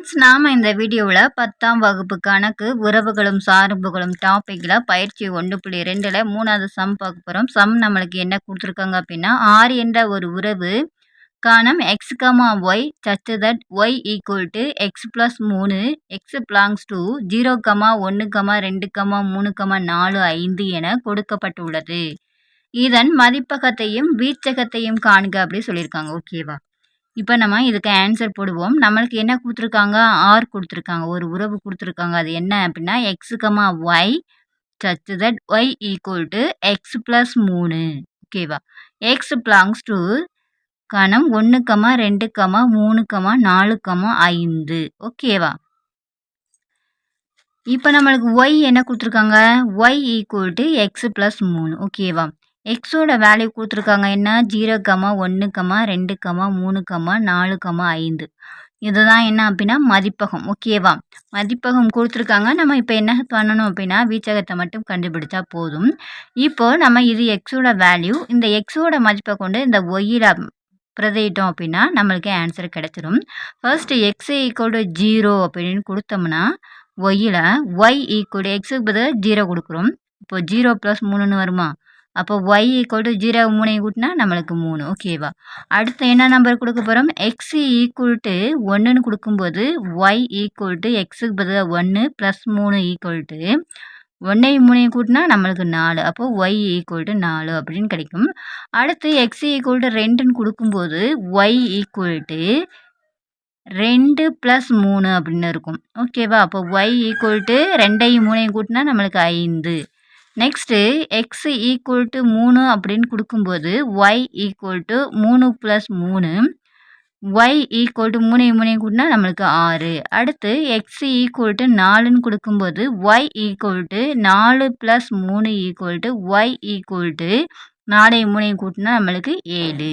Friends நாம் இந்த வீடியோவில் பத்தாம் வகுப்பு கணக்கு உறவுகளும் சார்புகளும் டாப்பிக்கில் பயிற்சி ஒன்று புள்ளி ரெண்டில் மூணாவது சம் பார்க்க போகிறோம் சம் நம்மளுக்கு என்ன கொடுத்துருக்காங்க அப்படின்னா ஆர் என்ற ஒரு உறவு காணம் X comma Y such that Y equal to X plus மூணு X belongs to zero comma ஒன்று கமா ரெண்டு கமா மூணு கமா நாலு ஐந்து என கொடுக்கப்பட்டுள்ளது. இதன் மதிப்பகத்தையும் வீச்சகத்தையும் காண்க அப்படி சொல்லியிருக்காங்க. ஓகேவா இப்போ நம்ம இதுக்கு ஆன்சர் போடுவோம். நம்மளுக்கு என்ன கொடுத்துருக்காங்க? ஆர் கொடுத்துருக்காங்க. ஒரு உறவு கொடுத்துருக்காங்க. அது என்ன அப்படின்னா X comma Y such that Y equal to X plus மூணு. ஓகேவா எக்ஸ் பிலாங்ஸ் டு கணம் ஒன்று கமா ரெண்டு கமா மூணு கமா நாலு கமா ஐந்து. ஓகேவா இப்போ நம்மளுக்கு ஒய் என்ன கொடுத்துருக்காங்க? Y equal to X plus மூணு. ஓகேவா எக்ஸோட வேல்யூ கொடுத்துருக்காங்க என்ன? ஜீரோ கமா ஒன்று கமா ரெண்டு கமா மூணு கமா நாலு கமா ஐந்து. இதுதான் என்ன அப்படின்னா மதிப்பகம். ஓகேவா மதிப்பகம் கொடுத்துருக்காங்க. நம்ம இப்போ என்ன பண்ணணும் அப்படின்னா வீச்சகத்தை மட்டும் கண்டுபிடிச்சா போதும். இப்போ நம்ம இது எக்ஸோட வேல்யூ இந்த எக்ஸோட மதிப்பை கொண்டு இந்த ஒய்யில் பிரதையிட்டோம் அப்படின்னா நம்மளுக்கு ஆன்சர் கிடச்சிரும். First X equal to zero அப்படின்னு கொடுத்தோம்னா ஒய்யில் ஒய் ஈக்குவல் எக்ஸுக்கு பதில் ஜீரோ கொடுக்குறோம். இப்போ ஜீரோ ப்ளஸ் மூணுன்னு வருமா? அப்போ ஒய் ஈக்குவல் டு ஜீரோ மூணையும் கூட்டினா நம்மளுக்கு மூணு. ஓகேவா அடுத்து என்ன நம்பர் கொடுக்க போகிறோம் எக்ஸ் ஈக்குவல் டு ஒன்றுன்னு கொடுக்கும்போது ஒய் ஈக்குவல் டு எக்ஸுக்கு பதிலாக ஒன்று ப்ளஸ் மூணு ஈக்குவல் டு ஒன்றையும் மூணையும் கூட்டினா நம்மளுக்கு நாலு. அப்போது ஒய் ஈக்குவல் டு நாலு அப்படின்னு கிடைக்கும். அடுத்து எக்ஸ் ஈக்குவல் டு ரெண்டுன்னு கொடுக்கும்போது ஒய் ஈக்குவல் டு ரெண்டு ப்ளஸ் மூணு அப்படின்னு இருக்கும். ஓகேவா அப்போ ஒய் ஈக்குவல் டு ரெண்டையும் மூணையும் கூட்டினா நம்மளுக்கு ஐந்து. நெக்ஸ்ட்டு எக்ஸ் ஈக்குவல் டு மூணு அப்படின்னு கொடுக்கும்போது ஒய் ஈக்குவல் டு மூணு ப்ளஸ் மூணு ஒய் ஈக்குவல் டு மூணையும் மூணையும் கூட்டினா நம்மளுக்கு ஆறு அடுத்து எக்ஸ் ஈக்குவல் டு நாலுன்னு கொடுக்கும்போது ஒய் ஈக்குவல் டு நாலு ப்ளஸ் மூணு equal to Y equal to நாலையும் மூணையும் கூட்டினா நம்மளுக்கு ஏழு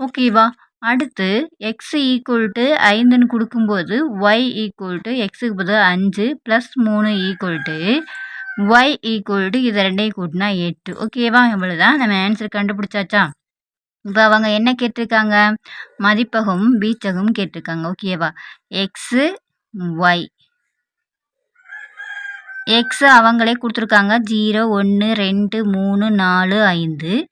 ஓகேவா அடுத்து எக்ஸ் ஈக்குவல் டு ஐந்துன்னு கொடுக்கும்போது ஒய் ஈக்குவல் டு எக்ஸுக்கு பதில் அஞ்சு ப்ளஸ் மூணு equal to Y equal to இது ரெண்டையும் கூட்டினா எட்டு. ஓகேவா இவ்வளோதான் நம்ம ஆன்சர் கண்டுபிடிச்சாச்சா? இப்போ அவங்க என்ன கேட்டிருக்காங்க? மதிப்பகம் பீச்சகம் கேட்டிருக்காங்க. ஓகேவா எக்ஸு ஒய் எக்ஸு அவங்களே கொடுத்துருக்காங்க. ஜீரோ ஒன்று ரெண்டு மூணு நாலு ஐந்து.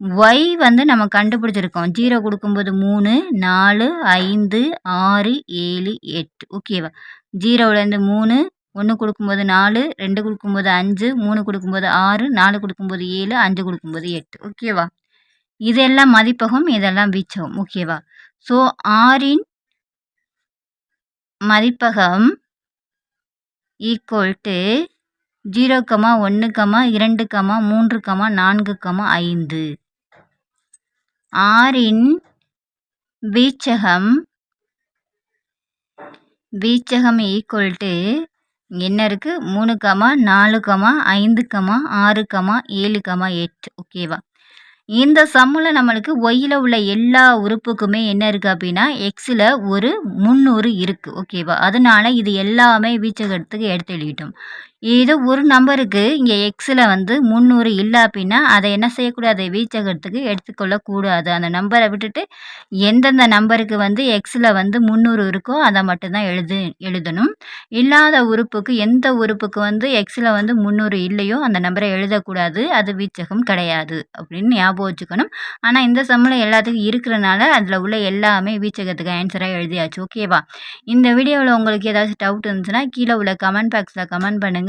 ஒய் வந்து நம்ம கண்டுபிடிச்சிருக்கோம். ஜீரோ கொடுக்கும்போது மூணு நாலு ஐந்து ஆறு ஏழு எட்டு. ஓகேவா ஜீரோவிலேருந்து மூணு ஒன்று கொடுக்கும்போது நாலு ரெண்டு கொடுக்கும்போது அஞ்சு மூணு கொடுக்கும்போது ஆறு நாலு கொடுக்கும்போது ஏழு அஞ்சு கொடுக்கும்போது எட்டு. ஓகேவா? இதெல்லாம் மதிப்பகம் இதெல்லாம் வீச்சகம். ஓகேவா? ஸோ ஆறின் மதிப்பகம் ஈக்குவல் டு ஜீரோ கமா ஒன்று கமா இரண்டு கமா மூன்று கமா நான்கு கமா ஐந்து. ஆறின் வீச்சகம் வீச்சகம் ஈக்குவல் டு என்ன இருக்குது மூணு கமா நாலு கமா ஐந்து கமா ஆறு கமா ஏழு கமா எட்டு. ஓகேவா இந்த சம்மில் நம்மளுக்கு ஒய்யில் உள்ள எல்லா உறுப்புக்குமே என்ன இருக்குது அப்படின்னா எக்ஸில் ஒரு முந்நூறு இருக்குது ஓகேவா அதனால் இது எல்லாமே வீச்சகத்துக்கு எடுத்து எழுதிட்டோம். இது ஒரு நம்பருக்கு இங்கே எக்ஸில் வந்து முந்நூறு இல்லை அப்படின்னா அதை என்ன செய்யக்கூடாது? வீச்சகத்துக்கு எடுத்துக்கொள்ளக்கூடாது. அந்த நம்பரை விட்டுட்டு எந்தெந்த நம்பருக்கு வந்து எக்ஸில் வந்து முந்நூறு இருக்கோ அதை மட்டும்தான் எழுது எழுதணும். இல்லாத உறுப்புக்கு எந்த உறுப்புக்கு வந்து எக்ஸில் வந்து முந்நூறு இல்லையோ அந்த நம்பரை எழுதக்கூடாது. அது வீச்சகம் கிடையாது அப்படின்னு ஞாபகம் வச்சுக்கணும். ஆனால் இந்த சம்மில் எல்லாத்துக்கும் இருக்கிறனால அதில் உள்ள எல்லாமே வீச்சகத்துக்கு ஆன்சராக எழுதியாச்சு. ஓகேவா இந்த வீடியோவில் உங்களுக்கு ஏதாச்சும் டவுட் இருந்துச்சுன்னா கீழே உள்ள கமெண்ட் பாக்ஸில் கமெண்ட் பண்ணுங்கள்